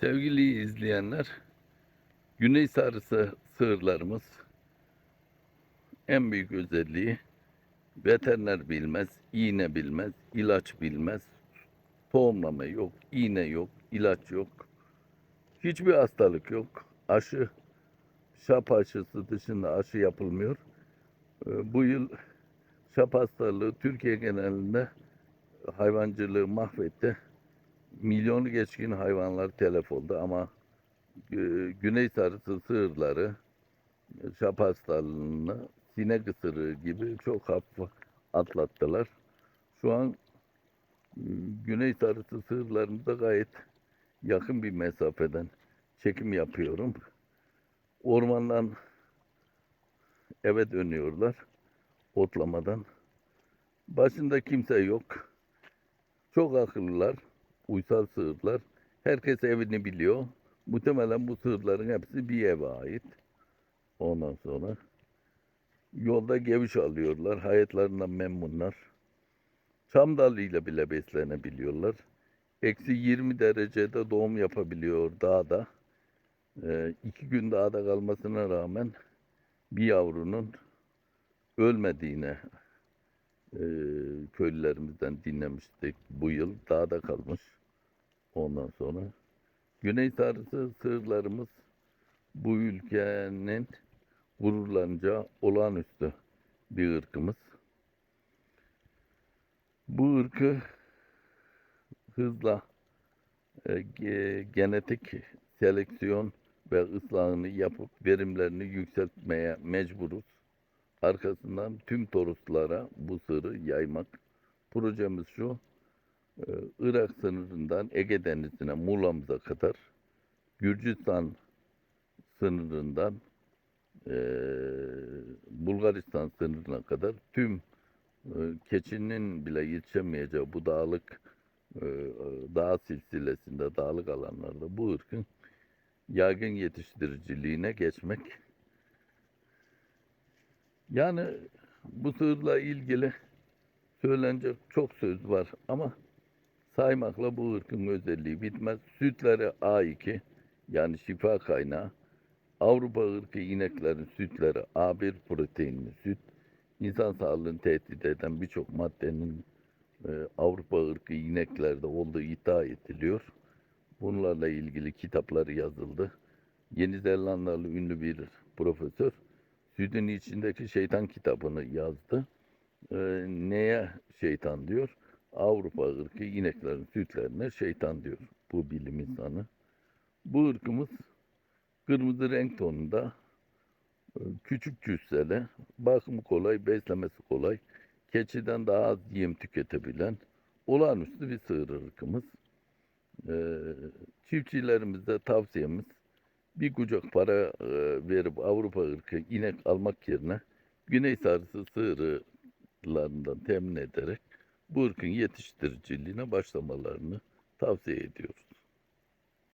Sevgili izleyenler, Güney sarısı sığırlarımız en büyük özelliği veteriner bilmez, iğne bilmez, ilaç bilmez, tohumlama yok, iğne yok, ilaç yok. Hiçbir hastalık yok. Aşı, şap aşısı dışında aşı yapılmıyor. Ee, Bu yıl şap hastalığı Türkiye genelinde hayvancılığı mahvetti. Milyonu geçkin hayvanlar telef oldu ama e, güney sarısı sığırları şap hastalığını sinek ısırığı gibi çok hafif atlattılar. Şu an e, güney sarısı sığırlarımıza gayet yakın bir mesafeden çekim yapıyorum. Ormandan eve dönüyorlar otlamadan. Başında kimse yok. Çok akıllılar, uysal sığırlar. Herkes evini biliyor. Muhtemelen bu sığırların hepsi bir eve ait. Ondan sonra yolda geviş alıyorlar. Hayatlarından memnunlar. Çam dalıyla bile beslenebiliyorlar. Eksi 20 derecede doğum yapabiliyor dağda. Ee, iki gün dağda kalmasına rağmen bir yavrunun ölmediğine e, köylülerimizden dinlemiştik bu yıl. Dağda kalmış. Ondan sonra Güney sarısı sığırlarımız bu ülkenin gururlanacağı olağanüstü bir ırkımız. Bu ırkı hızla e, ge- genetik seleksiyon ve ıslahını yapıp verimlerini yükseltmeye mecburuz. Arkasından tüm toruslara bu sırrı yaymak. Projemiz şu, e, Irak sınırından Ege Denizi'ne, Muğla'mıza kadar, Gürcistan sınırından e, Bulgaristan sınırına kadar tüm e, keçinin bile yetişemeyeceği bu dağlık dağ silsilesinde, dağlık alanlarda bu ırkın yaygın yetiştiriciliğine geçmek. Yani bu sığırla ilgili söylenecek çok söz var ama saymakla bu ırkın özelliği bitmez. Sütleri A2 yani şifa kaynağı. Avrupa ırkı ineklerin sütleri A1 proteinli süt. İnsan sağlığını tehdit eden birçok maddenin e, Avrupa ırkı ineklerde olduğu iddia ediliyor. Bunlarla ilgili kitapları yazıldı. Yeni Zelandalı ünlü bir profesör sütün içindeki şeytan kitabını yazdı. Ee, neye şeytan diyor? Avrupa ırkı ineklerin sütlerine şeytan diyor bu bilim insanı. Bu ırkımız kırmızı renk tonunda e, küçük cüsseli, bakımı kolay, beslemesi kolay, keçiden daha az yem tüketebilen olağanüstü bir sığır ırkımız. Ee, çiftçilerimize tavsiyemiz bir kucak para verip Avrupa ırkı inek almak yerine Güney sarısı sığırlarından temin ederek bu ırkın yetiştiriciliğine başlamalarını tavsiye ediyoruz.